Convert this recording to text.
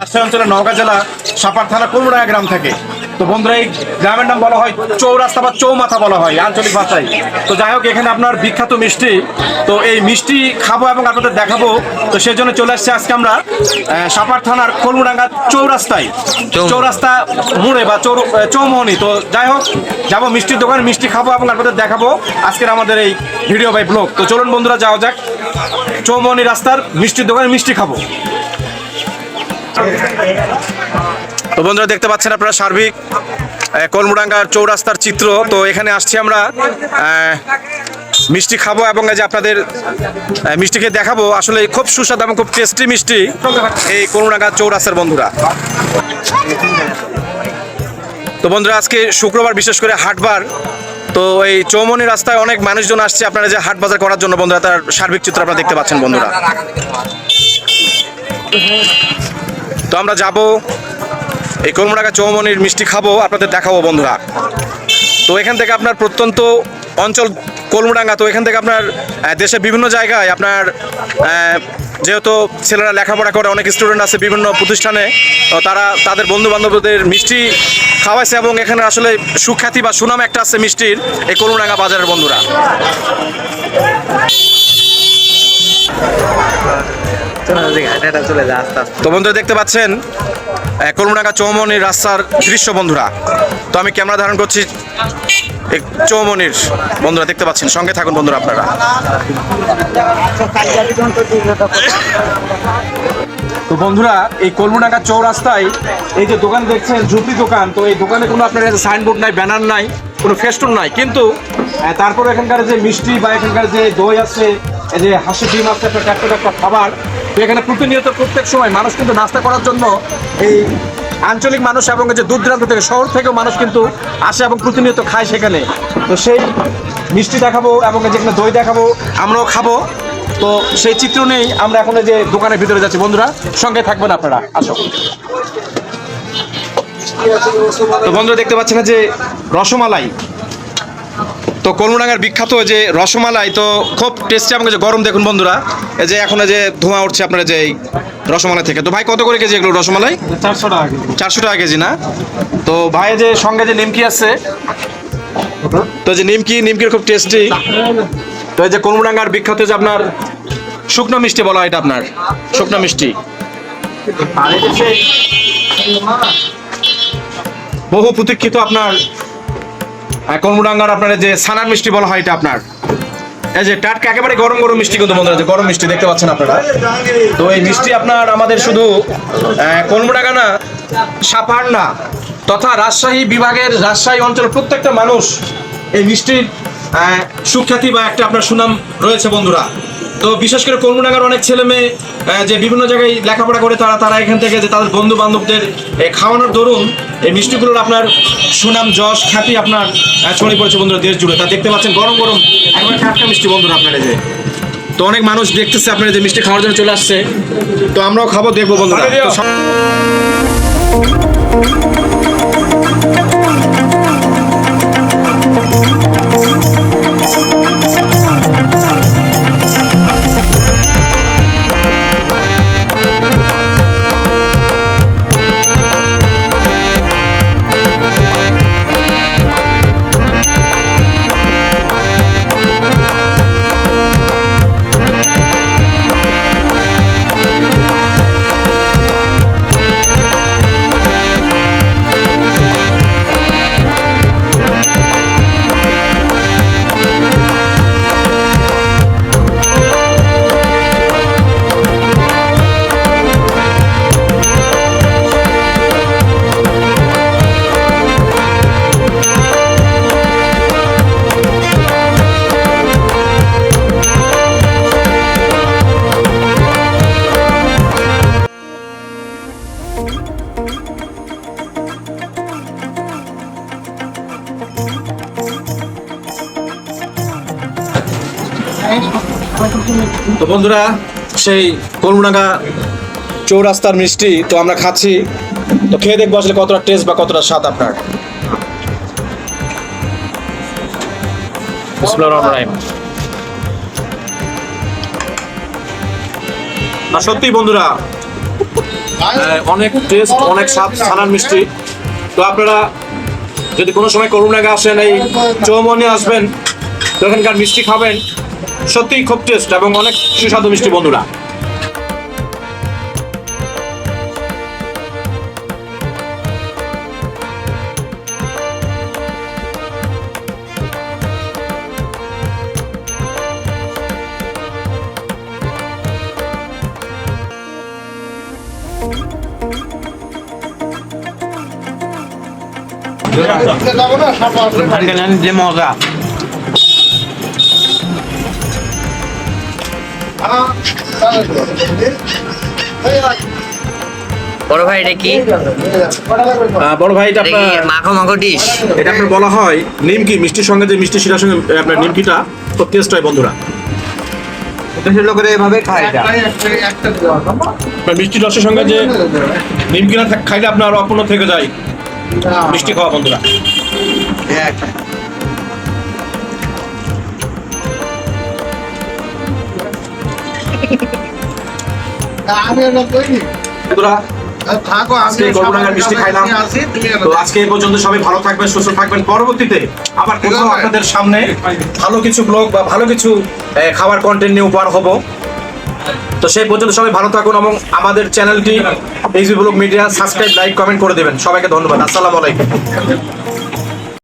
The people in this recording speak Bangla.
রাজশাহী অঞ্চলের নওগাঁ জেলা সাপার থানা কুমড়ায়া গ্রাম থেকে। তো বন্ধুরা এই গ্রামের নাম বলা হয় চৌরাস্তা বা চৌমাথা বলা হয় আঞ্চলিক ভাষায়। তো যাই হোক এখানে আপনার বিখ্যাত মিষ্টি। তো এই মিষ্টি খাব এবং আপনাদের দেখাবো। তো সেই জন্য চলে আসছে আজকে আমরা সাপার থানার কলমুডাঙ্গা চৌরাস্তায়। চৌরাস্তা মোড়ে বা চৌ চৌমোহনী। তো যাই হোক যাব মিষ্টির দোকানে মিষ্টি খাব এবং আপনাদের দেখাবো আজকের আমাদের এই ভিডিও বাই ব্লগ। তো চলুন বন্ধুরা যাওয়া যাক। চৌমোহনী রাস্তার মিষ্টির দোকানে মিষ্টি খাব। তো বন্ধুরা, দেখতে পাচ্ছেন আপনারা সার্বিক কলমুডাঙ্গার চৌরাস্তার চিত্র। তো এখানে আসছি আমরা মিষ্টি খাব এবং যে আপনাদের মিষ্টিকে দেখাবো। আসলে খুব সুস্বাদু এবং খুব টেস্টি মিষ্টি এই কলমুডাঙ্গা চৌরাস্তার বন্ধুরা। তো বন্ধুরা, আজকে শুক্রবার, বিশেষ করে হাটবার। তো এই চৌমনি রাস্তায় অনেক মানুষজন আসছে আপনারা যে হাট বাজার করার জন্য। বন্ধুরা, তার সার্বিক চিত্র আপনারা দেখতে পাচ্ছেন বন্ধুরা। তো আমরা যাব এই কলমডাঙ্গা চৌমনির মিষ্টি খাব, আপনাদের দেখাবো বন্ধুরা। তো এখান থেকে আপনার প্রত্যন্ত অঞ্চল কলমডাঙ্গা, তো এখান থেকে আপনার দেশের বিভিন্ন জায়গায় আপনার যেহেতু ছেলেরা লেখাপড়া করে, অনেক স্টুডেন্ট আছে বিভিন্ন প্রতিষ্ঠানে তারা, তাদের বন্ধু বান্ধবদের মিষ্টি খাওয়াইছে এবং এখানে আসলে সুখ্যাতি বা সুনাম একটা আছে মিষ্টির, এই কলমডাঙ্গা বাজারের বন্ধুরা। তো বন্ধুরা, দেখতে পাচ্ছেন কলমডাঙ্গা চৌমনির রাস্তার দৃশ্য বন্ধুরা। তো আমি ক্যামেরা ধারণ করছি চৌমনির। বন্ধুরা, দেখতে পাচ্ছেন, সঙ্গে থাকুন বন্ধুরা আপনারা। তো বন্ধুরা, এই কলমডাঙ্গা চৌরাস্তায় এই যে দোকান দেখছেন, ঝুপি দোকান, তো এই দোকানে কোনো আপনার কাছে সাইনবোর্ড নাই ব্যানার নাই, কোনো ফেস্টুন নাই। কিন্তু তারপরে এখানকার যে মিষ্টি বা এখানকার যে দই আছে, এই যে হাসি ডিম আছে, একটা খাবার এখানে প্রতিনিয়ত প্রত্যেক সময় মানুষ কিন্তু নাস্তা করার জন্য এই আঞ্চলিক মানুষ এবং যে দূর দূরান্ত থেকে শহর থেকেও মানুষ কিন্তু আসে এবং প্রতিনিয়ত খায় সেখানে। তো সেই মিষ্টি দেখাবো এবং যেখানে দই দেখাবো, আমরাও খাব। তো সেই চিত্র নেই আমরা এখন যে দোকানের ভিতরে যাচ্ছি। বন্ধুরা, সঙ্গে থাকবেন আপনারা, আসো। তো বন্ধুরা, দেখতে পাচ্ছেন যে রসমালাই তো কলমডাঙ্গার বিখ্যাত যে রসমালাই তো খুব টেস্টি এই যে গরম দেখুন বন্ধুরা। এই যে এখন যে ধোঁয়া উঠছে আপনার যে এই রসমালাই থেকে। তো ভাই কত করে কেজি এগুলো রসমালাই? চারশো টাকা চারশো টাকা কেজি না? তো ভাই যে সঙ্গে যে নিমকি আছে তো যে নিমকি নিমকির খুব টেস্টি তো এই যে কলমডাঙ্গার বিখ্যাত যে আপনার শুকনো মিষ্টি বলা হয় এটা আপনার শুকনো মিষ্টি। বহু প্রতীক্ষিত আপনার আহ, কলমডাঙ্গার আপনার যে সানার মিষ্টি বলা হয় এটা আপনার? এই যে টাটকা একেবারে গরম গরম মিষ্টি কিন্তু বন্ধুরা যে গরম মিষ্টি দেখতে পাচ্ছেন আপনারা। তো এই মিষ্টি আপনার আমাদের শুধু আহ, কলমডাঙ্গা না সাপার না তথা রাজশাহী বিভাগের রাজশাহী অঞ্চলের প্রত্যেকটা মানুষ এই মিষ্টির সুখ্যাতি বা একটা আপনার সুনাম রয়েছে বন্ধুরা। তো বিশেষ করে কলমডাঙ্গার অনেক ছেলে মেয়ে যে বিভিন্ন জায়গায় লেখাপড়া করে তারা তারা এখান থেকে যে তাদের বন্ধু বান্ধবদের খাওয়ানোর দরুন এই মিষ্টিগুলোর আপনার সুনাম, যশ, খ্যাতি আপনার ছড়িয়ে পড়েছে বন্ধুরা দেশ জুড়ে। তা দেখতে পাচ্ছেন গরম গরম, একবার টাটকা মিষ্টি বন্ধুরা আপনার যে। তো অনেক মানুষ দেখতেছে আপনারা যে মিষ্টি খাওয়ার জন্য চলে আসছে। তো আমরাও খাব, দেখব বন্ধুরা। তো বন্ধুরা সেই কলমডাঙ্গা চৌরাস্তার মিষ্টি তো আমরা খাচ্ছি। তো খেয়ে দেখব আসলে কতটা টেস্ট বা কতটা স্বাদ আপনার। না সত্যি বন্ধুরা অনেক টেস্ট অনেক স্বাদ ছানার মিষ্টি। তো আপনারা যদি কোনো সময় করুণাগে আসেন এই চৌমনি আসবেন তো এখানকার মিষ্টি খাবেন। সত্যিই খুব টেস্ট এবং অনেক সুস্বাদু মিষ্টি বন্ধুরা। যে মজা। বড় ভাই এটা কি? বড় ভাই এটা আপনার মাখো মাখো ডিশ? এটা আপনার বলা হয় নিমকি মিষ্টির সঙ্গে যে মিষ্টি সঙ্গে আপনার নিমকিটা খুব টেস্ট হয় বন্ধুরা। দেশের এভাবে খায় এটা। আপনার মিষ্টি রসের সঙ্গে যে নিমকিটা খাইলে আপনার অপূর্ণ থেকে যায়। মিষ্টি খাওয়া বন্ধুরা। বন্ধুরা থাকো আজকে এই মিষ্টি খাইলাম। তো আজকে এই পর্যন্ত সবাই ভালো থাকবেন সুস্থ থাকবেন। পরবর্তীতে আবার কোথাও আপনাদের সামনে ভালো কিছু ব্লগ বা ভালো কিছু খাবার কন্টেন্ট নিয়ে উপহার হব। তো সেই পর্যন্ত সবাই ভালো থাকুন এবং আমাদের চ্যানেলটি HB blog media subscribe like comment করে দেবেন। সবাইকে ধন্যবাদ। আসসালামু আলাইকুম।